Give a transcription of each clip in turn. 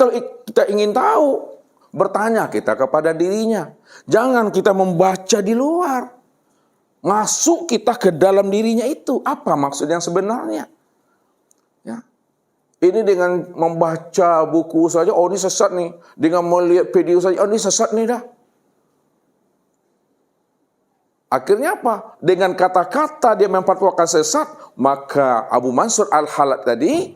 kalau kita ingin tahu, bertanya kita kepada dirinya. Jangan kita membaca di luar. Masuk kita ke dalam dirinya itu. Apa maksud yang sebenarnya? Ya. Ini dengan membaca buku saja, oh ini sesat nih. Dengan melihat video saja, oh ini sesat nih dah. Akhirnya apa? Dengan kata-kata dia memfatwakan sesat, maka Abu Mansur Al-Halat tadi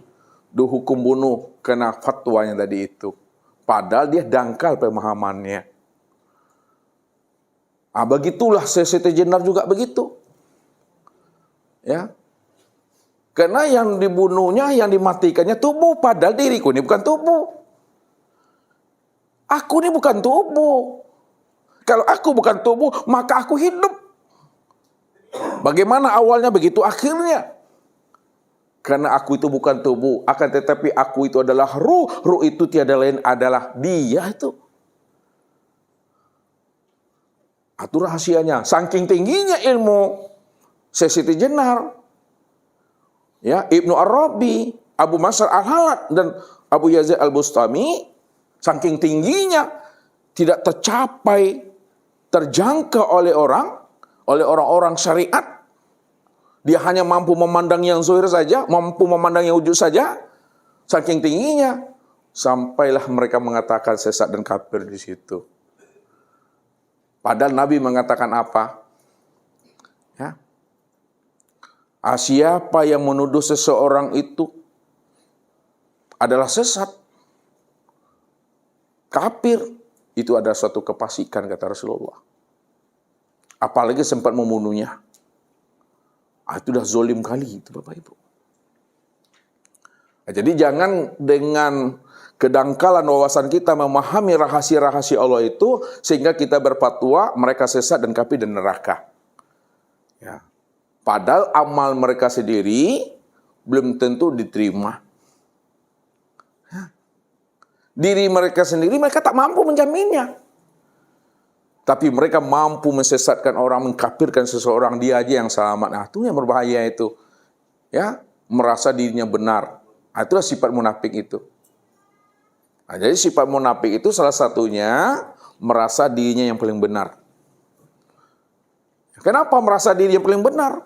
dihukum bunuh kena fatwanya tadi itu. Padahal dia dangkal pemahamannya. Ah, begitulah CCT Jenar juga begitu. Ya. Karena yang dibunuhnya, yang dimatikannya tubuh, padahal diriku ini bukan tubuh. Aku ini bukan tubuh. Kalau aku bukan tubuh, maka aku hidup. Bagaimana awalnya begitu akhirnya? Karena aku itu bukan tubuh, akan tetapi aku itu adalah ruh. Ruh itu tiada lain adalah dia itu. Itu rahasianya. Saking tingginya ilmu Sesiti Jenar, ya Ibnu Arabi, Abu Masar Al-Halat dan Abu Yazid Al-Bustami, saking tingginya tidak tercapai, terjangkau oleh orang, oleh orang-orang syariat, dia hanya mampu memandang yang zuhir saja, mampu memandang yang wujud saja. Saking tingginya, sampailah mereka mengatakan sesat dan kafir di situ. Padahal Nabi mengatakan apa? Ya. Ah, siapa yang menuduh seseorang itu adalah sesat, kafir, itu adalah suatu kepasikan kata Rasulullah. Apalagi sempat membunuhnya. Ah, itu dah zolim kali itu Bapak Ibu. Nah, jadi jangan dengan kedangkalan wawasan kita memahami rahasia-rahasia Allah itu sehingga kita berfatwa mereka sesat dan kafir dan neraka. Ya. Padahal amal mereka sendiri belum tentu diterima. Ya. Diri mereka sendiri mereka tak mampu menjaminnya. Tapi mereka mampu mensesatkan orang, mengkafirkan seseorang, dia aja yang selamat. Nah, itu yang berbahaya itu. Ya, merasa dirinya benar. Nah, itulah sifat munafik itu. Nah, jadi sifat munafik itu salah satunya merasa dirinya yang paling benar. Kenapa merasa diri yang paling benar?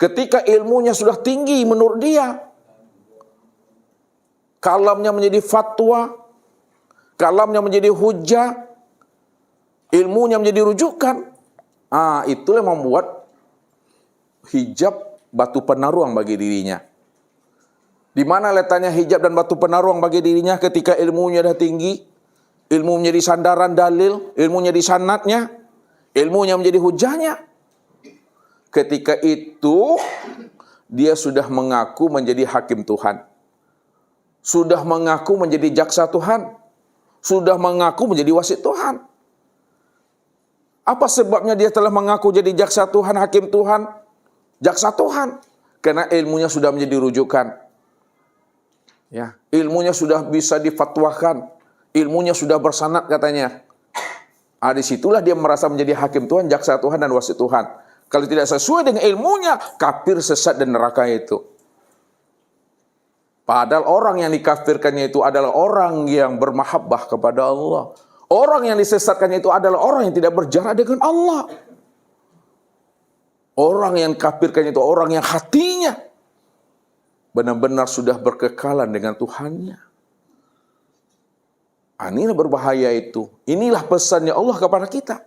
Ketika ilmunya sudah tinggi menurut dia, kalamnya menjadi fatwa, kalamnya menjadi hujah, ilmunya menjadi rujukan. Ah, itulah yang membuat hijab batu penaruang bagi dirinya. Di mana letaknya hijab dan batu penaruang bagi dirinya ketika ilmunya dah tinggi, ilmu menjadi sandaran dalil, ilmunya di sanatnya, ilmunya menjadi hujahnya. Ketika itu dia sudah mengaku menjadi hakim Tuhan. Sudah mengaku menjadi jaksa Tuhan. Sudah mengaku menjadi wasit Tuhan. Apa sebabnya dia telah mengaku jadi jaksa Tuhan, hakim Tuhan, jaksa Tuhan? Karena ilmunya sudah menjadi rujukan. Ya, ilmunya sudah bisa difatwakan, ilmunya sudah bersanat katanya. Ah, di situlah dia merasa menjadi hakim Tuhan, jaksa Tuhan, dan wasit Tuhan. Kalau tidak sesuai dengan ilmunya, kafir, sesat, dan neraka itu. Padahal orang yang dikafirkannya itu adalah orang yang bermahabbah kepada Allah. Orang yang disesatkannya itu adalah orang yang tidak berjarak dengan Allah. Orang yang kafirkan itu orang yang hatinya benar-benar sudah berkekalan dengan Tuhannya. Ah, inilah berbahaya itu. Inilah pesannya Allah kepada kita.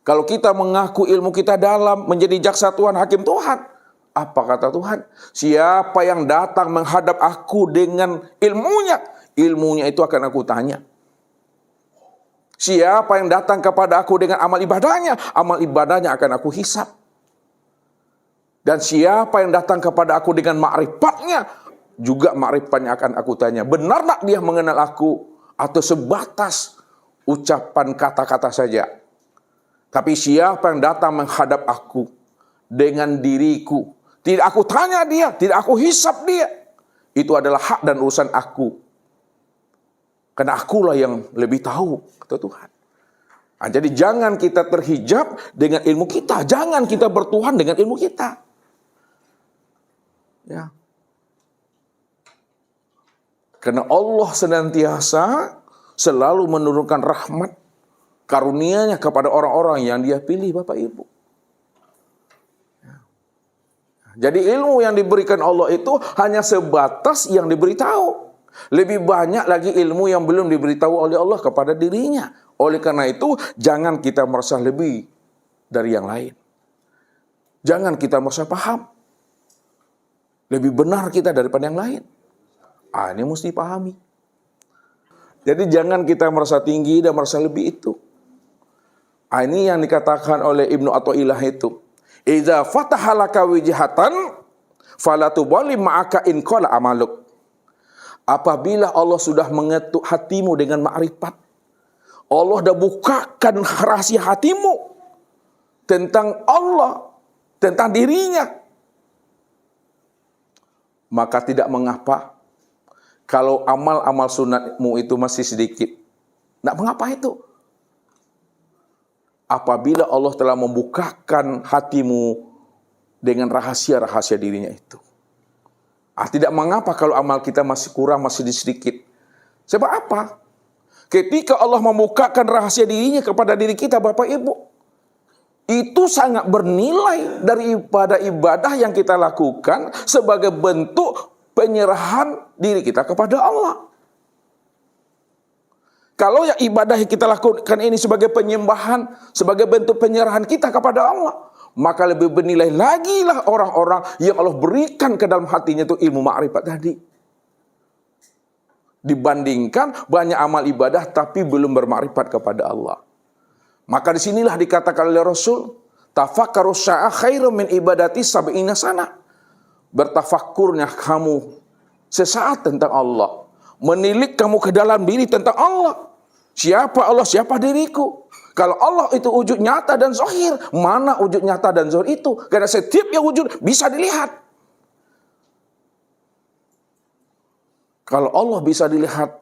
Kalau kita mengaku ilmu kita dalam menjadi jaksa Tuhan, hakim Tuhan. Apa kata Tuhan? Siapa yang datang menghadap aku dengan ilmunya, ilmunya itu akan aku tanya. Siapa yang datang kepada aku dengan amal ibadahnya, amal ibadahnya akan aku hisap. Dan siapa yang datang kepada aku dengan makrifatnya, juga makrifatnya akan aku tanya. Benar tak dia mengenal aku? Atau sebatas ucapan kata-kata saja? Tapi siapa yang datang menghadap aku dengan diriku? Tidak aku tanya dia, tidak aku hisap dia. Itu adalah hak dan urusan aku. Karena akulah yang lebih tahu, kata Tuhan. Nah, jadi jangan kita terhijab dengan ilmu kita. Jangan kita bertuhan dengan ilmu kita. Ya. Karena Allah senantiasa selalu menurunkan rahmat karunia-Nya kepada orang-orang yang Dia pilih Bapak Ibu. Jadi ilmu yang diberikan Allah itu hanya sebatas yang diberitahu. Lebih banyak lagi ilmu yang belum diberitahu oleh Allah kepada dirinya. Oleh karena itu, jangan kita merasa lebih dari yang lain. Jangan kita merasa paham. Lebih benar kita daripada yang lain. Ah, ini mesti pahami. Jadi jangan kita merasa tinggi dan merasa lebih itu. Ah, ini yang dikatakan oleh Ibnu Athaillah itu. Iza fatahalaka wijhatan falatubali ma'aka in qala amaluk. Apabila Allah sudah mengetuk hatimu dengan ma'rifat, Allah dah bukakan rahasia hatimu tentang Allah, tentang dirinya. Maka tidak mengapa kalau amal-amal sunatmu itu masih sedikit. Tidak mengapa itu apabila Allah telah membukakan hatimu dengan rahasia-rahasia dirinya itu. Ah, tidak mengapa kalau amal kita masih kurang, masih sedikit. Sebab apa? Ketika Allah membukakan rahasia dirinya kepada diri kita, Bapak Ibu, itu sangat bernilai dari ibadah-ibadah yang kita lakukan sebagai bentuk penyerahan diri kita kepada Allah. Kalau yang ibadah yang kita lakukan ini sebagai penyembahan, sebagai bentuk penyerahan kita kepada Allah, maka lebih bernilai lagi lah orang-orang yang Allah berikan ke dalam hatinya itu ilmu makrifat tadi. Dibandingkan banyak amal ibadah tapi belum bermakrifat kepada Allah. Maka di sinilah dikatakan oleh Rasul, tafakkaru sya'a khairum min ibadati sab'ina sana. Bertafakkurnya kamu sesaat tentang Allah. Menilik kamu ke dalam diri tentang Allah Siapa Allah, siapa diriku? Kalau Allah itu wujud nyata dan zahir, mana wujud nyata dan zahir itu? Karena setiap yang wujud bisa dilihat. Kalau Allah bisa dilihat,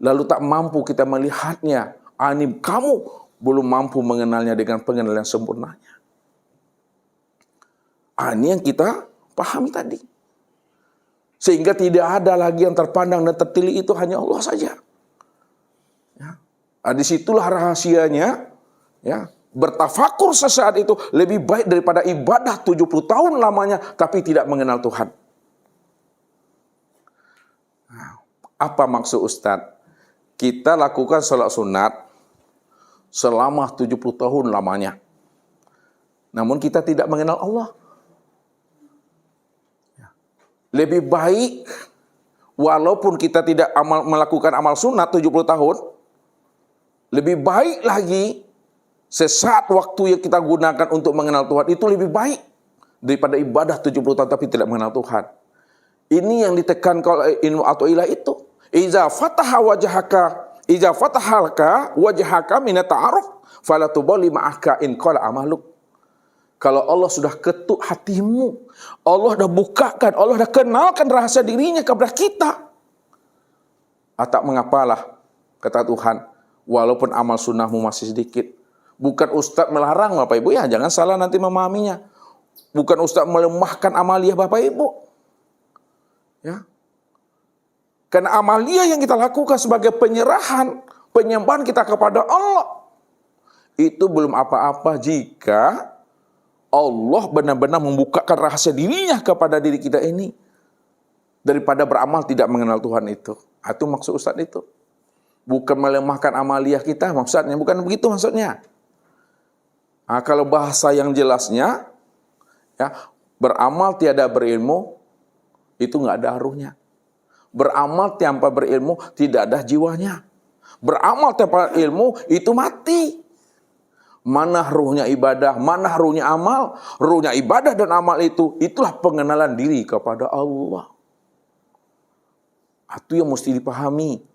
lalu tak mampu kita melihatnya, anim kamu belum mampu mengenalnya dengan pengenalan sempurnanya. Ah, ini yang kita pahami tadi. Sehingga tidak ada lagi yang terpandang dan tertili itu hanya Allah saja. Nah, di situlah rahasianya, ya bertafakur sesaat itu lebih baik daripada ibadah 70 tahun lamanya tapi tidak mengenal Tuhan. Nah, apa maksud Ustadz? Kita lakukan sholat sunat selama 70 tahun lamanya. Namun kita tidak mengenal Allah. Ya. Lebih baik walaupun kita tidak amal, melakukan amal sunat 70 tahun, lebih baik lagi sesaat waktu yang kita gunakan untuk mengenal Tuhan itu lebih baik daripada ibadah 70 tahun tapi tidak mengenal Tuhan. Ini yang ditekan oleh ilmu atau ilah itu. Iza fataha wajhaka, iza fatahalka wajhaka min ta'aruf fala tubali ma'aka in qala amaluk. Kalau Allah sudah ketuk hatimu, Allah dah bukakan, Allah dah kenalkan rahasia dirinya kepada kita. Atak mengapalah, kata Tuhan, walaupun amal sunnahmu masih sedikit. Bukan ustadz melarang Bapak Ibu, ya jangan salah nanti memahaminya. Bukan ustadz melemahkan amaliyah Bapak Ibu. Ya. Karena amaliyah yang kita lakukan sebagai penyerahan, penyembahan kita kepada Allah. Itu belum apa-apa jika Allah benar-benar membukakan rahasia dirinya kepada diri kita ini. Daripada beramal tidak mengenal Tuhan itu. Itu maksud Ustadz itu bukan melemahkan amaliyah kita maksudnya. Bukan begitu maksudnya. Nah, kalau bahasa yang jelasnya ya beramal tiada berilmu itu nggak ada aruhnya beramal tanpa berilmu tidak ada jiwanya. Beramal tanpa ilmu itu mati. Mana ruhnya ibadah, mana ruhnya amal, ruhnya ibadah dan amal itu, itulah pengenalan diri kepada Allah. Itu yang mesti dipahami.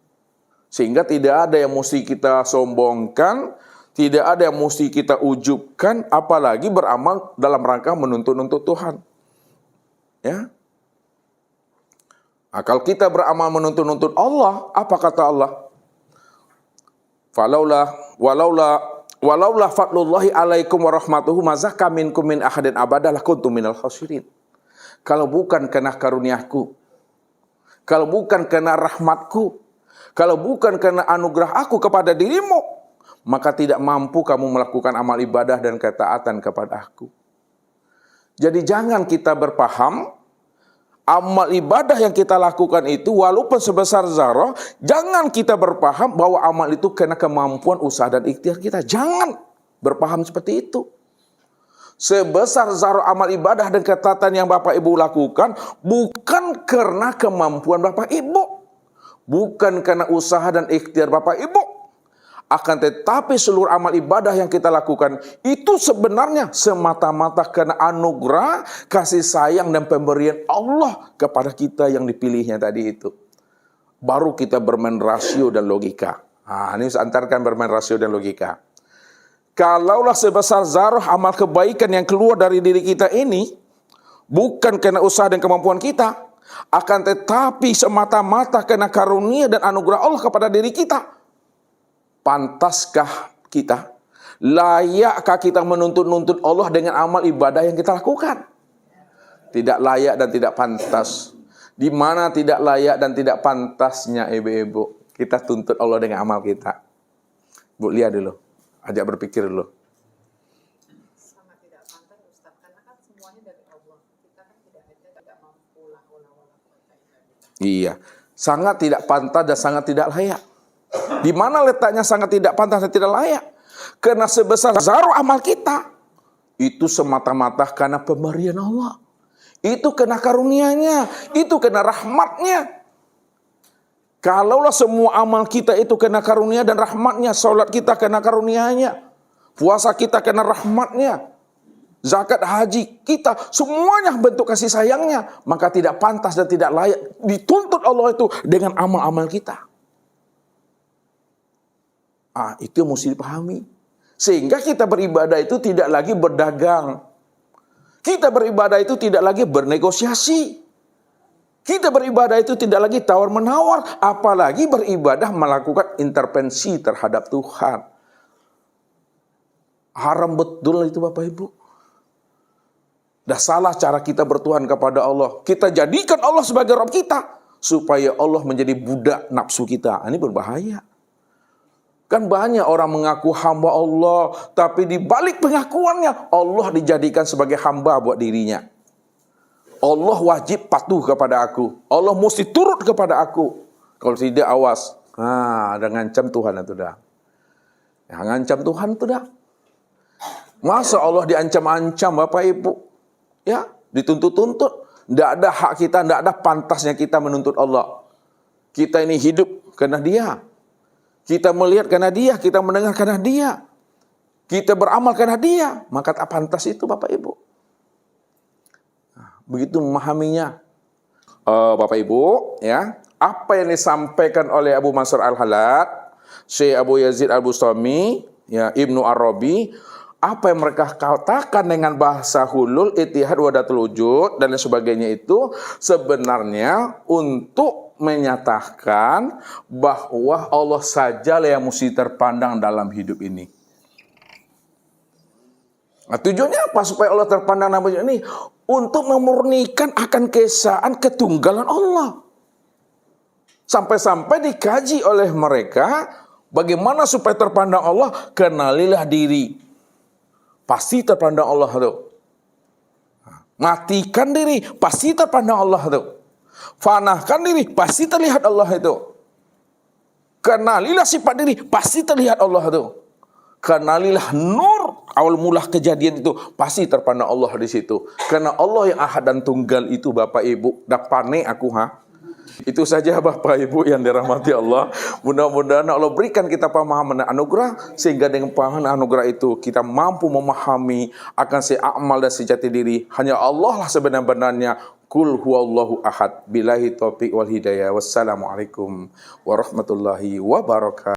Sehingga tidak ada yang mesti kita sombongkan, tidak ada yang mesti kita ujubkan, apalagi beramal dalam rangka menuntut-nuntut Tuhan. Ya. Nah, kalau kita beramal menuntut-nuntut Allah, apa kata Allah? Falaula walaula walaula fadlullahi alaikum warahmatuhu mazaka minkum min ahadin abadalah kuntum minal khasirin. Kalau bukan karena karuniaku, kalau bukan karena rahmatku, kalau bukan karena anugerah aku kepada dirimu, maka tidak mampu kamu melakukan amal ibadah dan ketaatan kepada aku. Jadi jangan kita berpaham amal ibadah yang kita lakukan itu walaupun sebesar zarah, jangan kita berpaham bahwa amal itu karena kemampuan usaha dan ikhtiar kita. Jangan berpaham seperti itu. Sebesar zarah amal ibadah dan ketaatan yang Bapak Ibu lakukan bukan karena kemampuan Bapak Ibu. Bukan karena usaha dan ikhtiar Bapak Ibu. Akan tetapi seluruh amal ibadah yang kita lakukan itu sebenarnya semata-mata karena anugerah, kasih sayang dan pemberian Allah kepada kita yang dipilihnya tadi itu. Baru kita bermain rasio dan logika. Nah, ini antarkan bermain rasio dan logika. Kalaulah sebesar zarah amal kebaikan yang keluar dari diri kita ini, bukan karena usaha dan kemampuan kita, akan tetapi semata-mata karena karunia dan anugerah Allah kepada diri kita, pantaskah kita? Layakkah kita menuntut-nuntut Allah dengan amal ibadah yang kita lakukan? Tidak layak dan tidak pantas. Di mana tidak layak dan tidak pantasnya ibu-ibu kita tuntut Allah dengan amal kita. Bu lihat dulu, ajak berpikir dulu. Iya, sangat tidak pantas dan sangat tidak layak. Di mana letaknya sangat tidak pantas dan tidak layak? Karena sebesar zaruh amal kita itu semata-mata karena pemberian Allah. Itu kena karunia-Nya, itu kena rahmatnya. Kalaulah semua amal kita itu kena karunia dan rahmatnya, salat kita kena karunia-Nya, puasa kita kena rahmatnya, zakat haji kita semuanya bentuk kasih sayangnya, maka tidak pantas dan tidak layak dituntut Allah itu dengan amal-amal kita. Ah, itu yang mesti dipahami. Sehingga kita beribadah itu tidak lagi berdagang. Kita beribadah itu tidak lagi bernegosiasi. Kita beribadah itu tidak lagi tawar-menawar, apalagi beribadah melakukan intervensi terhadap Tuhan. Haram betul itu Bapak Ibu. Dah salah cara kita bertuhan kepada Allah. Kita jadikan Allah sebagai Rabb kita. Supaya Allah menjadi budak nafsu kita. Ini berbahaya. Kan banyak orang mengaku hamba Allah, tapi di balik pengakuannya Allah dijadikan sebagai hamba buat dirinya. Allah wajib patuh kepada aku. Allah mesti turut kepada aku. Kalau tidak awas. Nah, ada ngancam Tuhan itu dah. Ya, ngancam Tuhan itu dah. Masa Allah diancam-ancam Bapak Ibu? Ya, dituntut-tuntut. Tidak ada hak kita, tidak ada pantasnya kita menuntut Allah. Kita ini hidup karena dia. Kita melihat karena dia, kita mendengar karena dia. Kita beramal karena dia. Maka tak pantas itu Bapak Ibu. Nah, begitu memahaminya. Uh, Bapak Ibu, ya, apa yang disampaikan oleh Abu Mansur Al-Halad, Syekh Abu Yazid Al-Bustami, ya, Ibnu Arabi, apa yang mereka katakan dengan bahasa hulul, itihad, wadatul wujud, dan lain sebagainya itu sebenarnya untuk menyatakan bahwa Allah sajalah yang mesti terpandang dalam hidup ini. Nah, tujuannya apa supaya Allah terpandang hidup ini? Untuk memurnikan akan kesaan ketunggalan Allah. Sampai-sampai dikaji oleh mereka bagaimana supaya terpandang Allah, kenalilah diri. Pasti terpandang Allah itu. Matikan diri, pasti terpandang Allah itu. Fanahkan diri, pasti terlihat Allah itu. Kenalilah sifat diri, pasti terlihat Allah itu. Kenalilah nur awal mula kejadian itu pasti terpandang Allah di situ. Karena Allah yang ahad dan tunggal itu Bapak Ibu, dak pane aku ha. Itu saja Bapak Ibu yang dirahmati Allah. Mudah-mudahan Allah berikan kita pemahaman dan anugerah sehingga dengan pemahaman anugerah itu kita mampu memahami akan si amal dan si jati diri. Hanya Allah lah sebenar-benarnya Kul huwallahu ahad. Bilahi taufiq wal hidayah. Wassalamualaikum warahmatullahi wabarakatuh.